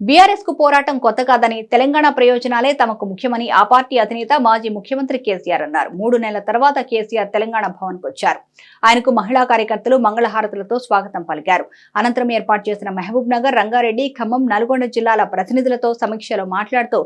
బీఆర్ఎస్కు పోరాటం కొత్త కాదని తెలంగాణ ప్రయోజనాలే తమకు ముఖ్యమని ఆ పార్టీ అధినేత మాజీ ముఖ్యమంత్రి కేసీఆర్ అన్నారు. మూడు నెలల తర్వాత కేసీఆర్ తెలంగాణ భవన్ వచ్చారు. ఆయనకు మహిళా కార్యకర్తలు మంగళహారతులతో స్వాగతం పలికారు. అనంతరం ఏర్పాటు చేసిన మహబూబ్ నగర్ రంగారెడ్డి ఖమ్మం నల్గొండ జిల్లాల ప్రతినిధులతో సమీక్షలో మాట్లాడుతూ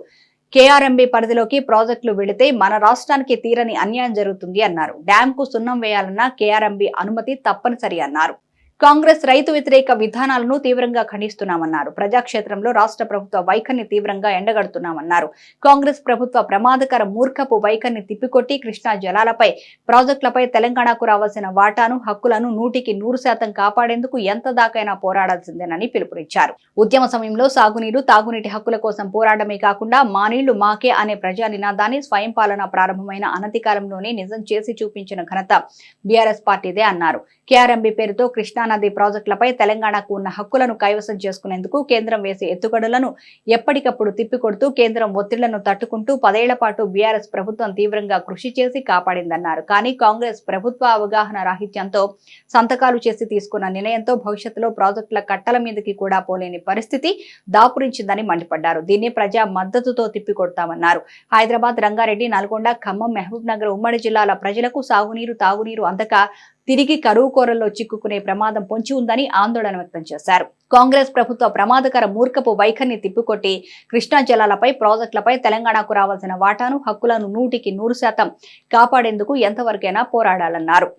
కేఆర్ఎంబీ పరిధిలోకి ప్రాజెక్టులు వెళితే మన రాష్ట్రానికి తీరని అన్యాయం జరుగుతుంది అన్నారు. డ్యాంకు సున్నం వేయాలన్న కేఆర్ఎంబీ అనుమతి తప్పనిసరి అన్నారు. కాంగ్రెస్ రైతు వ్యతిరేక విధానాలను తీవ్రంగా ఖండిస్తున్నామన్నారు. ప్రజాక్షేత్రంలో రాష్ట్ర ప్రభుత్వ వైఖరిని తీవ్రంగా ఎండగడుతున్నామన్నారు. కాంగ్రెస్ ప్రభుత్వ ప్రమాదకర మూర్ఖపు వైఖరిని తిప్పికొట్టి కృష్ణా జలాలపై ప్రాజెక్టులపై తెలంగాణకు రావాల్సిన వాటాను హక్కులను నూటికి నూరు శాతం కాపాడేందుకు ఎంత దాకైనా పోరాడాల్సిందేనని పిలుపునిచ్చారు. ఉద్యమ సమయంలో సాగునీరు తాగునీటి హక్కుల కోసం పోరాడమే కాకుండా మా నీళ్ళు మాకే అనే ప్రజా నినాదాన్ని స్వయం పాలన ప్రారంభమైన అనతి కాలంలోనే నిజం చేసి చూపించిన ఘనత బీఆర్ఎస్ పార్టీదే అన్నారు. కేఆర్ఎంబీ పేరుతో కృష్ణా నది ప్రాజెక్టులపై తెలంగాణకు ఉన్న హక్కులను కైవసం చేసుకునేందుకు కేంద్రం వేసే ఎత్తుగడలను ఎప్పటికప్పుడు తిప్పికొడుతూ కేంద్రం ఒత్తిళ్ళను తట్టుకుంటూ పదేళ్ళ పాటు బీఆర్ఎస్ ప్రభుత్వం తీవ్రంగా కృషి చేసి కాపాడిందన్నారు. కానీ కాంగ్రెస్ ప్రభుత్వ అవగాహన రాహిత్యంతో సంతకాలు చేసి తీసుకున్న నిర్ణయంతో భవిష్యత్తులో ప్రాజెక్టుల కట్టల మీదకి కూడా పోలేని పరిస్థితి దాపురించిందని మండిపడ్డారు. దీన్ని ప్రజా మద్దతుతో తిప్పికొడతామన్నారు. హైదరాబాద్ రంగారెడ్డి నల్గొండ ఖమ్మం మహబూబ్ నగర్ ఉమ్మడి జిల్లాల ప్రజలకు సాగునీరు తాగునీరు అందక తిరిగి కరువు కోరల్లో చిక్కుకునే ప్రమాదం పొంచి ఉందని ఆందోళన వ్యక్తం చేశారు. కాంగ్రెస్ ప్రభుత్వ ప్రమాదకర మూర్ఖపు వైఖరిని తిప్పికొట్టి కృష్ణా జలాలపై ప్రాజెక్టులపై తెలంగాణకు రావాల్సిన వాటాను హక్కులను నూటికి నూరు శాతం కాపాడేందుకు ఎంతవరకైనా పోరాడాలన్నారు.